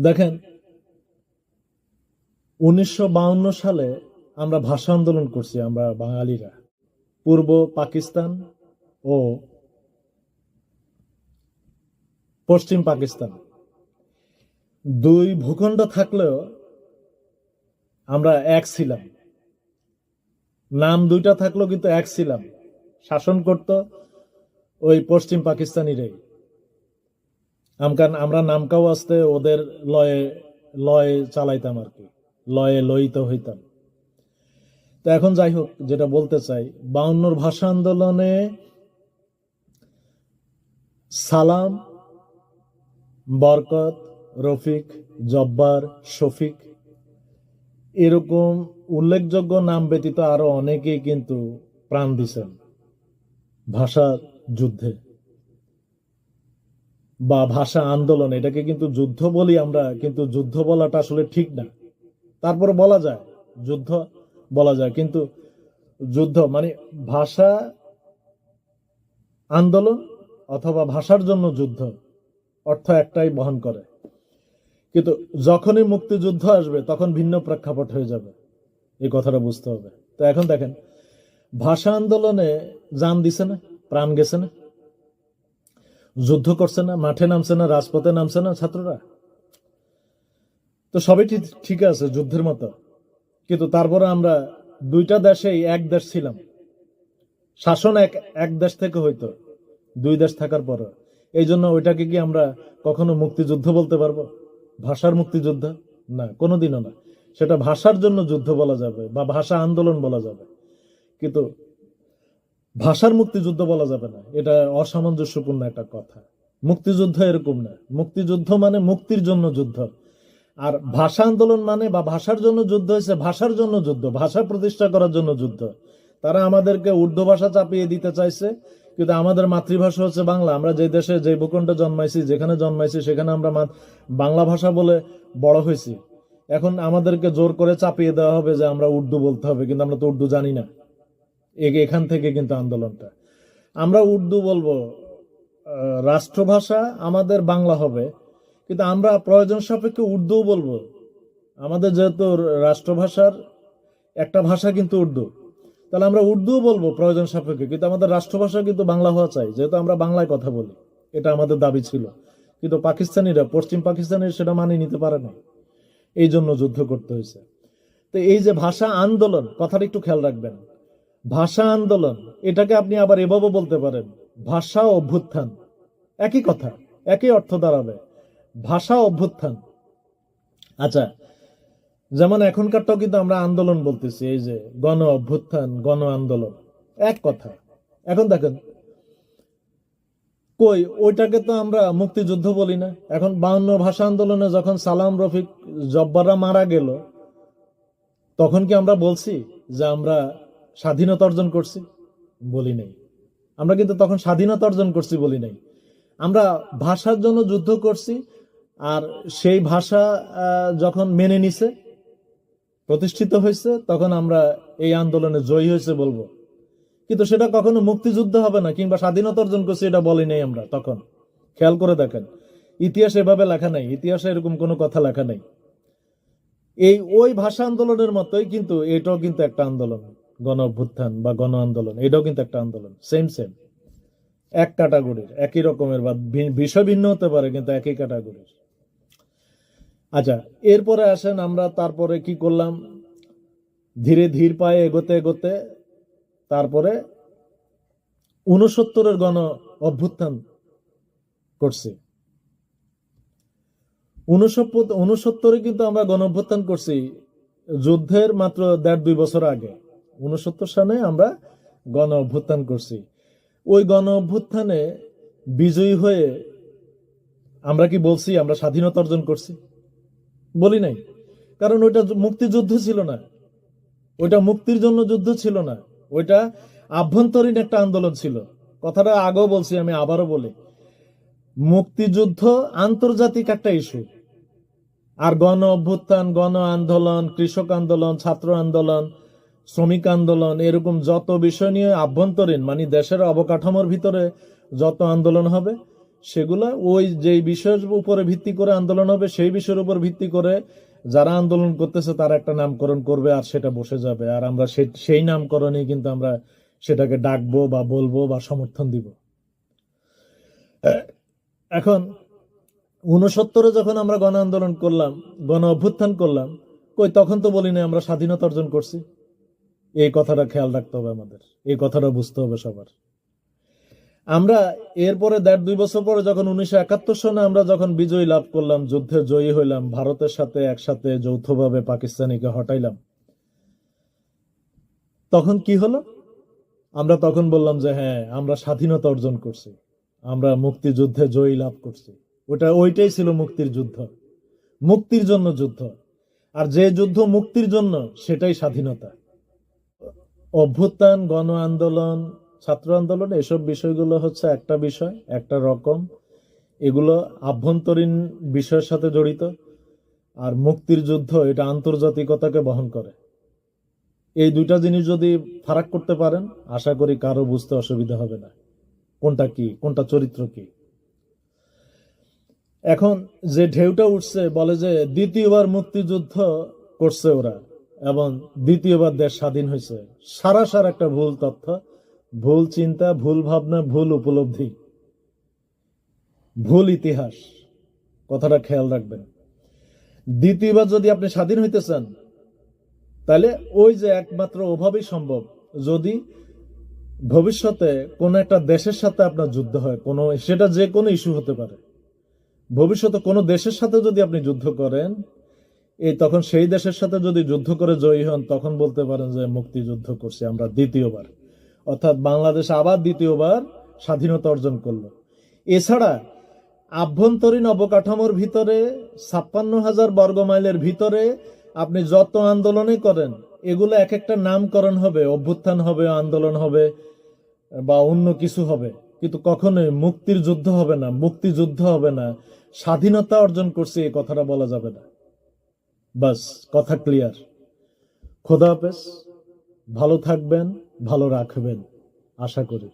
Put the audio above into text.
দেখেন, উনিশশো সালে আমরা ভাষা আন্দোলন করছি, আমরা বাঙালিরা। পূর্ব পাকিস্তান ও পশ্চিম পাকিস্তান। দুই ভূখণ্ড থাকলেও আমরা এক ছিলাম। নাম দুইটা থাকলেও কিন্তু এক ছিলাম। শাসন করত ওই পশ্চিম পাকিস্তানিরাই। আমকান আমরা নামকাও আসতে ওদের লয়ে লয়ে চালাইতাম আর কি। লয়ে লয়িত হইতাম। তো এখন যাই হোক, যেটা বলতে চাই, বাউন্নর ভাষা আন্দোলনে সালাম, বরকত, রফিক, জব্বার, শফিক এরকম উল্লেখযোগ্য নাম ব্যতীত আরও অনেকেই কিন্তু প্রাণ দিছেন ভাষা যুদ্ধে। বা ভাষা আন্দোলন, এটাকে কিন্তু যুদ্ধ বলি আমরা, কিন্তু যুদ্ধ বলাটা আসলে ঠিক না। তারপরে বলা যায়, যুদ্ধ বলা যায়, কিন্তু যুদ্ধ মানে ভাষা আন্দোলন অথবা ভাষার জন্য যুদ্ধ, অর্থ একটাই বহন করে। কিন্তু যখনই মুক্তিযুদ্ধ আসবে, তখন ভিন্ন প্রেক্ষাপট হয়ে যাবে। এই কথাটা বুঝতে হবে। তো এখন দেখেন, ভাষা আন্দোলনে যান দিছে না, প্রাণ গেছে না। যুদ্ধ করছে না, মাঠে নামছে না, রাজপথে নামছে না ছাত্ররা? তো সবই ঠিক- আছে যুদ্ধের মতো। কিন্তু তারপরে আমরা দুইটা দেশেই এক দেশ ছিলাম। শাসন এক এক দেশ থেকে হইতো, দুই দেশ থাকার পর এই জন্য ওইটাকে কি আমরা কখনো মুক্তিযুদ্ধ বলতে পারব? ভাষার মুক্তিযুদ্ধ? না, কোনোদিনও না। সেটা ভাষার জন্য যুদ্ধ বলা যাবে বা ভাষা আন্দোলন বলা যাবে। কিন্তু ভাষার মুক্তিযুদ্ধ বলা যাবে না। এটা অসামঞ্জস্যপূর্ণ একটা কথা। মুক্তিযুদ্ধ এরকম না। মুক্তিযুদ্ধ মানে মুক্তির জন্য যুদ্ধ। আর ভাষা আন্দোলন মানে বা ভাষার জন্য যুদ্ধ হয়েছে ভাষার জন্য যুদ্ধ, ভাষা প্রতিষ্ঠা করার জন্য যুদ্ধ। তারা আমাদেরকে উর্দু ভাষা চাপিয়ে দিতে চাইছে, কিন্তু আমাদের মাতৃভাষা হচ্ছে বাংলা। আমরা যে দেশে যে ভূখণ্ডে জন্মাইছি, যেখানে জন্মাইছি, সেখানে আমরা বাংলা ভাষা বলে বড় হয়েছি। এখন আমাদেরকে জোর করে চাপিয়ে দেওয়া হবে যে আমরা উর্দু বলতে হবে, কিন্তু আমরা তো উর্দু জানি না। এখান থেকে কিন্তু আন্দোলনটা। আমরা উর্দু বলব রাষ্ট্রভাষা আমাদের বাংলা হবে, কিন্তু আমরা প্রয়োজন সাপেক্ষে উর্দুও বলব। আমাদের যেহেতু রাষ্ট্রভাষার একটা ভাষা কিন্তু উর্দু, তাহলে আমরা উর্দুও বলব প্রয়োজন সাপেক্ষে, কিন্তু আমাদের রাষ্ট্রভাষা কিন্তু বাংলা হওয়া চাই, যেহেতু আমরা বাংলায় কথা বলি, এটা আমাদের দাবি ছিল। কিন্তু পাকিস্তানিরা, পশ্চিম পাকিস্তানিরা সেটা মানিয়ে নিতে পারে না এই জন্য যুদ্ধ করতে হয়েছে। তো এই যে ভাষা আন্দোলন, কথাটা একটু খেয়াল রাখবেন। ভাষা আন্দোলন, এটাকে আপনি আবার এভাবে বলতে পারেন, ভাষা অভ্যুত্থান। একই কথা, একই অর্থ দাঁড়াবে, ভাষা অভ্যুত্থান। আচ্ছা যেমন এখনকারটাও কিন্তু আমরা আন্দোলন বলতেছি, এই যে গণ অভ্যুত্থান, গণ আন্দোলন। এক কথা, এখন দেখেন, কই, ওইটাকে তো আমরা মুক্তিযুদ্ধ বলি না। এখন বাউন্ন ভাষা আন্দোলনে যখন সালাম রফিক জব্বাররা মারা গেল, তখন কি আমরা বলছি যে আমরা স্বাধীনতা অর্জন করছি বলি নাই। আমরা কিন্তু তখন স্বাধীনতা অর্জন করছি বলি নাই। আমরা ভাষার জন্য যুদ্ধ করছি আর সেই ভাষা যখন মেনে নিছে, প্রতিষ্ঠিত হয়েছে, তখন আমরা এই আন্দোলনে জয়ী হয়েছে বলব। কিন্তু সেটা কখনো মুক্তিযুদ্ধ হবে না কিংবা স্বাধীনতা অর্জন করছি এটা বলি নাই আমরা তখন। খেয়াল করে দেখেন, ইতিহাস এভাবে লেখা নাই, ইতিহাসে এরকম কোনো কথা লেখা নাই। এই ওই ভাষা আন্দোলনের মতোই কিন্তু এটাও কিন্তু একটা আন্দোলন। গণ অভ্যুত্থান বা গণ আন্দোলন, এটাও কিন্তু একটা আন্দোলন সেম সেম এক ক্যাটাগরির একই রকমের বা বিষয় ভিন্ন হতে পারে, কিন্তু একই ক্যাটাগরির আচ্ছা এরপরে আসেন আমরা, তারপরে কি করলাম? ধীরে ধীর পায়ে এগোতে এগোতে, তারপরে উনসত্তরের গণ অভ্যুত্থান করছি। উনসত্তর কিন্তু আমরা গণ অভ্যুত্থান করছি, যুদ্ধের মাত্র দেড় দুই বছর আগে। উনসত্তর সালে আমরা গণ অভ্যুত্থান করছি। ওই গণ অভ্যুত্থানে বিজয়ী হয়ে আমরা কি বলছি, আমরা স্বাধীনতা অর্জন করছি? বলি নাই। কারণ ওইটা মুক্তিযুদ্ধ ছিল না। ওইটা মুক্তির জন্য যুদ্ধ ছিল না। ওইটা আভ্যন্তরীণ একটা আন্দোলন ছিল। কথাটা আগেও বলছি, আমি আবারও বলি। মুক্তিযুদ্ধ আন্তর্জাতিক একটা ইস্যু। আর গণ অভ্যুত্থান, গণ আন্দোলন, কৃষক আন্দোলন, ছাত্র আন্দোলন শ্রমিক আন্দোলন, এরকম যত বিষয় নিয়ে আভ্যন্তরীণ মানে দেশের অবকাঠামোর ভিতরে যত আন্দোলন হবে, সেগুলা ওই যে বিষয়ের উপরে ভিত্তি করে আন্দোলন হবে, সেই বিষয়ের উপর ভিত্তি করে যারা আন্দোলন করতেছে তারা একটা নামকরণ করবে আর সেটা বসে যাবে। আর আমরা সেই নামকরণেই কিন্তু আমরা সেটাকে ডাকবো বা বলব বা সমর্থন দিব। এখন উনসত্তরে যখন আমরা গণ আন্দোলন করলাম, গণ অভ্যুত্থান করলাম, কই তখন তো বলি না আমরা স্বাধীনতা অর্জন করছি। এই কথাটা খেয়াল রাখতে হবে আমাদের। এই কথাটা বুঝতে হবে সবার। আমরা এরপরে দেড় দুই বছর পরে যখন উনিশশো একাত্তর সনে আমরা যখন বিজয় লাভ করলাম, যুদ্ধে জয়ী হইলাম, ভারতের সাথে একসাথে যৌথভাবে পাকিস্তানিকে হটাইলাম, তখন কি হলো? আমরা তখন বললাম যে হ্যাঁ আমরা স্বাধীনতা অর্জন করছি। আমরা মুক্তিযুদ্ধে জয়ী লাভ করছি। ওটা, ওইটাই ছিল মুক্তির যুদ্ধ। মুক্তির জন্য যুদ্ধ। আর যে যুদ্ধ মুক্তির জন্য, সেটাই স্বাধীনতা। অভ্যুত্থান, গণ আন্দোলন, ছাত্র আন্দোলন, এসব বিষয়গুলো হচ্ছে একটা বিষয়, একটা রকম। এগুলো আভ্যন্তরীণ বিষয়ের সাথে জড়িত। আর মুক্তির যুদ্ধ, এটা আন্তর্জাতিকতাকে বহন করে। এই দুইটা জিনিস যদি ফারাক করতে পারেন, আশা করি কারও বুঝতে অসুবিধা হবে না। কোনটা কি, কোনটা চরিত্র কি? এখন যে ঢেউটা উঠছে, বলে যে, দ্বিতীয়বার মুক্তিযুদ্ধ করছে ওরা। এবং দ্বিতীয়বার দেশ স্বাধীন হয়েছে। সারা সার একটা ভুল তথ্য, ভুল চিন্তা, ভুল ভাবনা, ভুল উপলব্ধি। ভুল ইতিহাস। কথাটা খেয়াল রাখবেন। দ্বিতীয়বার যদি আপনি স্বাধীন হইতে চান, তাহলে ওই যে একমাত্র ওভাবেই সম্ভব। যদি ভবিষ্যতে কোন একটা দেশের সাথে আপনার যুদ্ধ হয়, কোনো, সেটা যে কোনো ইস্যু হতে পারে। ভবিষ্যতে কোনো দেশের সাথে যদি আপনি যুদ্ধ করেন এই তখন সেই দেশের সাথে যদি যুদ্ধ করে জয়ী হন, তখন বলতে পারেন যে মুক্তিযুদ্ধ করছি আমরা দ্বিতীয়বার। অর্থাৎ বাংলাদেশ আবার দ্বিতীয়বার স্বাধীনতা অর্জন করল। এছাড়া আভ্যন্তরীণ অবকাঠামোর ভিতরে, ছাপ্পান্ন হাজার বর্গ মাইলের ভিতরে আপনি যত আন্দোলনই করেন, এগুলো এক একটা নামকরণ হবে, অভ্যুত্থান হবে, আন্দোলন হবে, বা অন্য কিছু হবে। কিন্তু কখনোই মুক্তির যুদ্ধ হবে না, মুক্তিযুদ্ধ হবে না। স্বাধীনতা অর্জন করছে, এই কথাটা বলা যাবে না। বাস কথা ক্লিয়ার খোদা হাফেজ ভালো থাকবেন ভালো রাখবেন আশা করি।